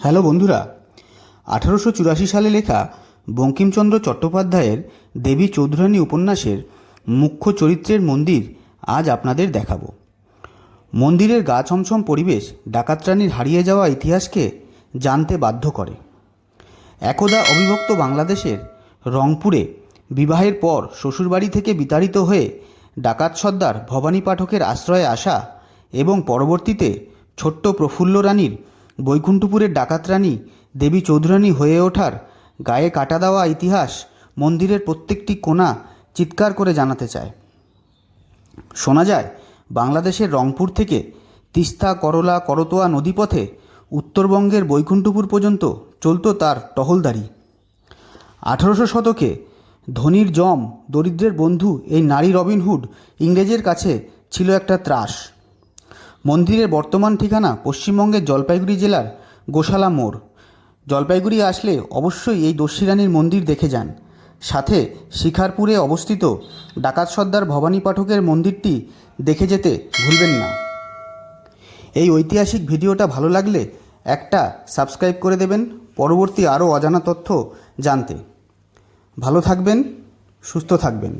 Hello বন্ধুরা, আঠারোশো চুরাশি সালে লেখা বঙ্কিমচন্দ্র চট্টোপাধ্যায়ের দেবী চৌধুরানী উপন্যাসের মুখ্য চরিত্রের মন্দির আজ আপনাদের দেখাবো। মন্দিরের গা ছমছম পরিবেশ ডাকাতরানীর হারিয়ে যাওয়া ইতিহাসকে জানতে বাধ্য করে। একদা অবিভক্ত বাংলাদেশের রংপুরে বিবাহের পর শ্বশুরবাড়ি থেকে বিতাড়িত হয়ে ডাকাত সর্দার ভবানী পাঠকের আশ্রয়ে আসা এবং পরবর্তীতে ছোট্ট প্রফুল্ল রানীর বৈকুণ্ঠপুরের ডাকাত রানী দেবী চৌধুরানী হয়ে ওঠার গায়ে কাটা দেওয়া ইতিহাস মন্দিরের প্রত্যেকটি কোণা চিৎকার করে জানাতে চায়। শোনা যায়, বাংলাদেশের রংপুর থেকে তিস্তা, করলা, করতোয়া নদীপথে উত্তরবঙ্গের বৈকুণ্ঠপুর পর্যন্ত চলত তার টহলদারি। আঠারোশো শতকে ধনীর জম, দরিদ্রের বন্ধু এই নারী রবিনহুড ইংরেজের কাছে ছিল একটা ত্রাস। মন্দিরের বর্তমান ঠিকানা পশ্চিমবঙ্গের জলপাইগুড়ি জেলার গোশালা মোড়। জলপাইগুড়ি আসলে অবশ্যই এই দস্যি রানীর মন্দির দেখে যান। সাথে শিখারপুরে অবস্থিত ডাকাত সর্দার ভবানী পাঠকের মন্দিরটি দেখে যেতে ভুলবেন না। এই ঐতিহাসিক ভিডিওটা ভালো লাগলে একটা সাবস্ক্রাইব করে দেবেন, পরবর্তী আরও অজানা তথ্য জানতে। ভালো থাকবেন, সুস্থ থাকবেন।